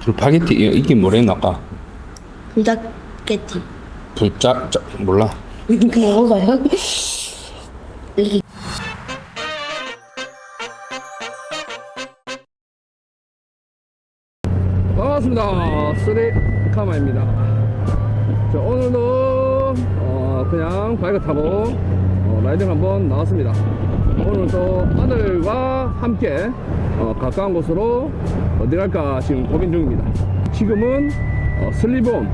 불파게티 이- 이게 뭐랬나 아까? 불닭게티. 불짜 짜, 몰라. 먹어요? 여기 반갑습니다. 쓰리카마입니다. 자 오늘도 어, 그냥 바이크 타고 어, 라이딩 한번 나왔습니다. 오늘도 아들과 함께 어, 가까운 곳으로 어디 갈까 지금 고민 중입니다. 지금은 어, 슬리본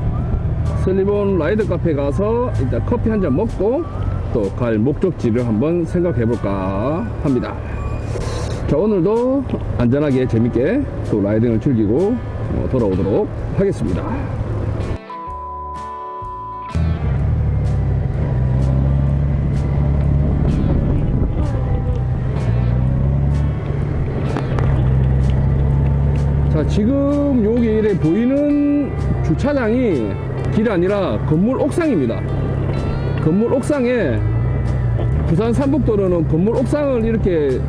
슬리본 라이드 카페 가서 일단 커피 한 잔 먹고 또 갈 목적지를 한번 생각해 볼까 합니다. 자 오늘도 안전하게 재밌게 또 라이딩을 즐기고 어, 돌아오도록 하겠습니다 지금 여기에 보이는 주차장이 길이 아니라 건물 옥상입니다 건물 옥상에 부산 삼북도로는 건물 옥상을 이렇게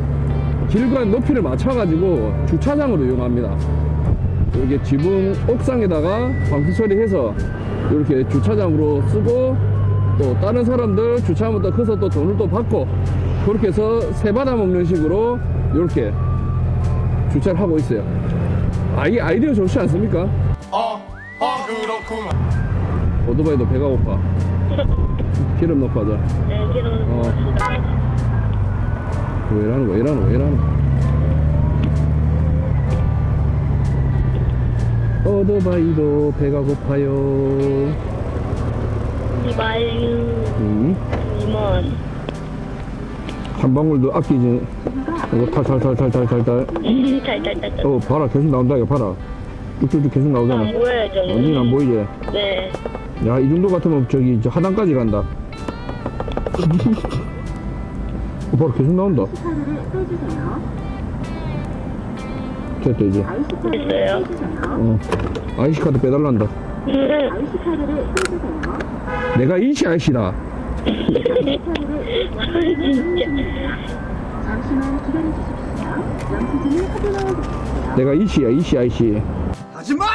길과 높이를 맞춰가지고 주차장으로 이용합니다. 이게 지붕 옥상에다가 방수 처리해서 이렇게 주차장으로 쓰고 또 다른 사람들 주차하면 또 커서 또 돈을 또 받고 그렇게 해서 세 받아 먹는 식으로 이렇게 주차를 하고 있어요. 아, 이 아이디어 좋지 않습니까? 어, 어, 그렇구만. 오토바이도 배가 고파. 기름 넣고 하자. 네, 기름 어. 왜 이러는 거야? 왜 이러는 거야? 왜 이러는 거야? 오토바이도 배가 고파요. 이발유 음, 리몬 한 방울도 아끼지. 이거 탈탈탈탈탈탈탈. 탈탈탈탈 어, 봐라. 계속 나온다. 이거 봐라. 쭉쭉쭉 계속 나오잖아. 안 보여요 저는 완전히 안 보이지? 네 야, 이 정도 같으면 저기 저 하단까지 간다. 어, 바로 계속 나온다. 됐다, 이제. 됐어요 어. IC카드 빼달란다. 내가 이시 아이시다. 진짜 잠시만 기다려 주십시오. 영수증을 확인하겠습니다. 내가 이시야, 이시 아이시. 하지마!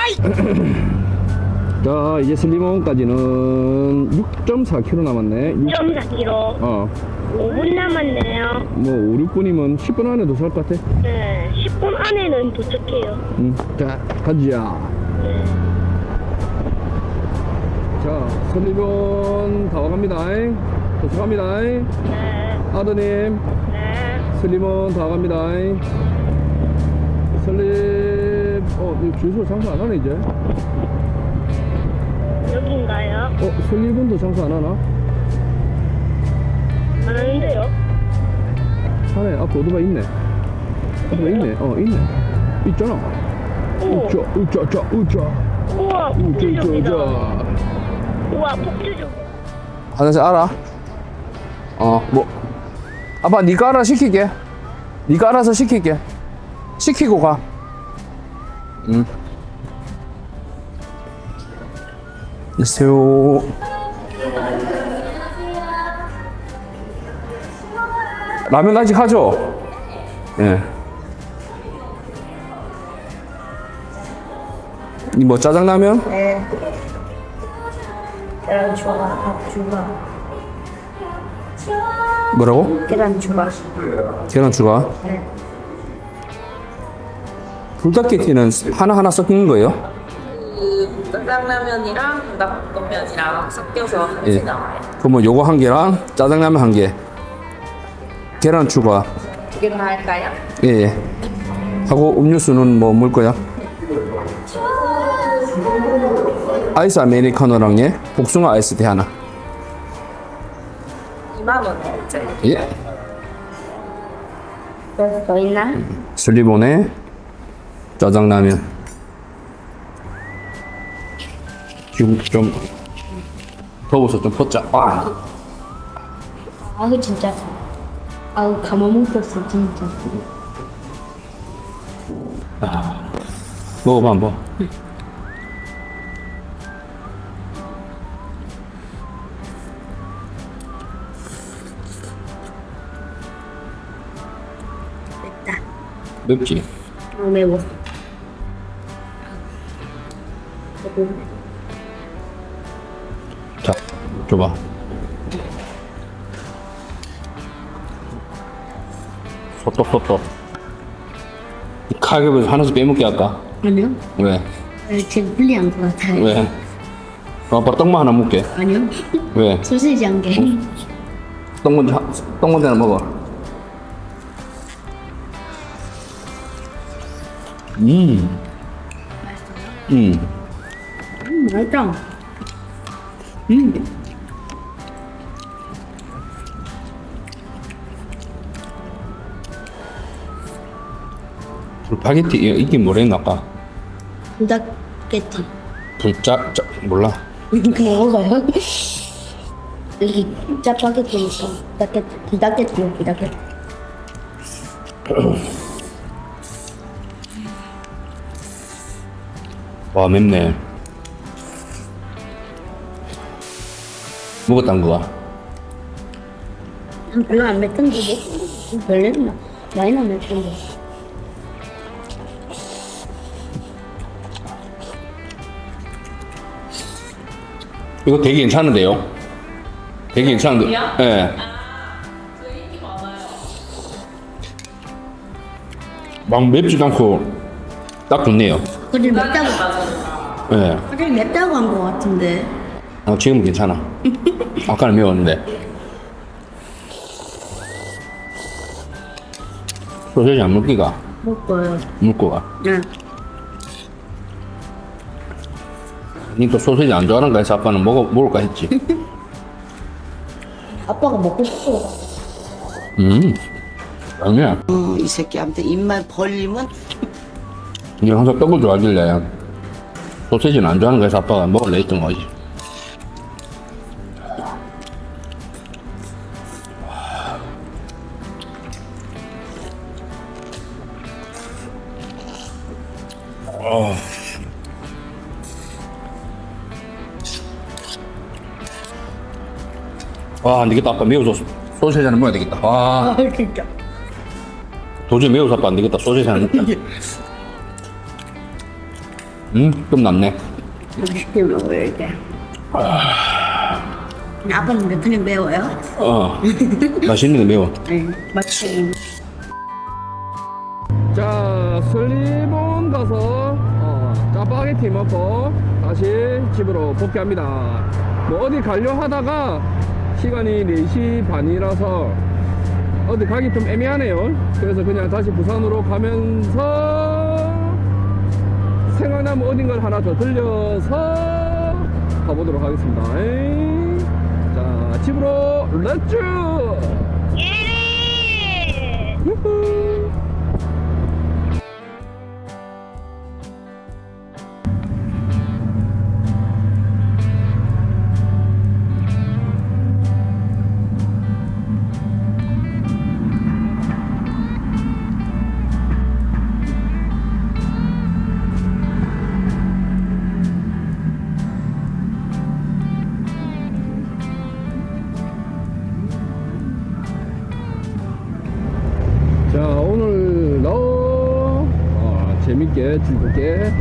자, 이제 슬리몬까지는 6.4km 남았네. 6, 1.4kg 어, 5분 남았네요 뭐 5, 6분이면 10분 안에 도착할 것 같아. 네 10분 안에는 도착해요 응. 자, 가자. 네 자, 슬리몬 다 와갑니다. 도착합니다. 네, 아드님, 네. 슬리몬 다 와갑니다. 슬립, 어, 이 주소 장사 안 하네, 이제. 여긴가요? 어, 슬리본도 장사 안 하나? 안 하는데요? 하네, 앞에 오토바이 있네. 오토바이 있네, 어, 있네. 있잖아. 오, 우짜, 우짜, 우짜, 우짜. 우와 우짜, 우짜, 폭주족이다 우짜. 우와 폭주족 하나씩 알아? 어, 뭐. 아빠, 니가 알아 시킬게. 니가 알아서 시킬게. 시키고 가. 응. 안녕하세요. 라면 아직 하죠? 예. 이뭐 짜장라면? 네 계란 추가 밥 추가 뭐라고? 계란 추가 계란 추가. 네. 불닭게티는 하나하나 섞는 거예요? 그 짜장라면이랑 불닭볶음면이랑 섞여서 한 예. 개 나와요. 그러면 요거 한 개랑 짜장라면 한 개. 계란 추가. 두 개 다 할까요? 예, 예. 하고 음료수는 뭐 물 거야? 아이스 아메리카노랑 예. 복숭아 아이스티 하나. 2만 원짜리. 예. 더 있나? 슬리본에 짜장라면. 지금 좀 더워서 좀 벗자. 아. 아우 진짜 아우 가만 묵혔어 진짜 먹어봐 한번. 맵지? 너무 매워 자, 줘봐. 소떡 소떡. 이 칼겹에서 하나씩 빼먹게 할까? 아니요. 왜? 제일 불리한 것 같아요. 왜? 어, 아빠 떡만 하나 먹게. 아니요. 왜? 소시지 한 개. 떡 먼저, 하- 떡 먼저 하나 먹어. 음. 음. 음, 맛있다. 음. 불파게티, 이게- 이게 뭐랬나 아까? 부닭게티. 불짜, 짜, 몰라. 먹어요? 여기 짜파게티니까 부닭게티. 부닭게티. 부닭게티. 와, 맵네. 먹었단 거가? 음, 별로 안 맵던데. 뭐? 별로 나 많이 안 맵던데. 이거 되게 괜찮은데요? 되게 괜찮은데. 예. 많아요. 막 맵지도 않고 딱 좋네요. 그래 맵다고. 예. 그래 맵다고 한 것 같은데. 아, 지금 은 괜찮아. 아까는 매웠는데. 소세지 안 먹기가? 먹어요. 먹고가. 응. 니또 소세지 안 좋아하는 거 해서 아빠는 먹어, 먹을까 했지. 아빠가 먹고 싶어. 음. 아니야. 어, 이 새끼한테 입만 벌리면 니 항상 떡을 좋아하길래 소세지는 안 좋아하는 거 해서 아빠가 먹을래 했던 거지. 어. 와, 안 되겠다. 아빠 매워서 소세지 하나 먹어야 되겠다. 와, 아 진짜. 도저히 매워서 아빠 안 되겠다. 소세지 하나 먹자. 음, 좀 낫네. 맛있게 먹어야 돼. 아빠는 몇 편이 매워요? 어. 맛있는 거 매워. 네. 맛있게. 자, 슬리본 가서 어, 짜파게티 먹고 다시 집으로 복귀합니다. 뭐 어디 가려 하다가 시간이 4시 반이라서 어디 가기 좀 애매하네요. 그래서 그냥 다시 부산으로 가면서 생각나면 어딘가를 하나 더 들려서 가보도록 하겠습니다. 자, 집으로 렛츠! 유 재밌게 즐겁게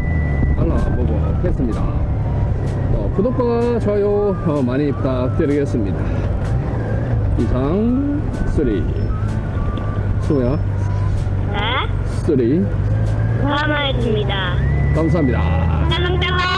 알아보겠습니다 어, 구독과 좋아요 어, 많이 부탁드리겠습니다 이상 쓰리 수야 네? 쓰리 하나였습니다. 감사합니다 짤랑짤랑.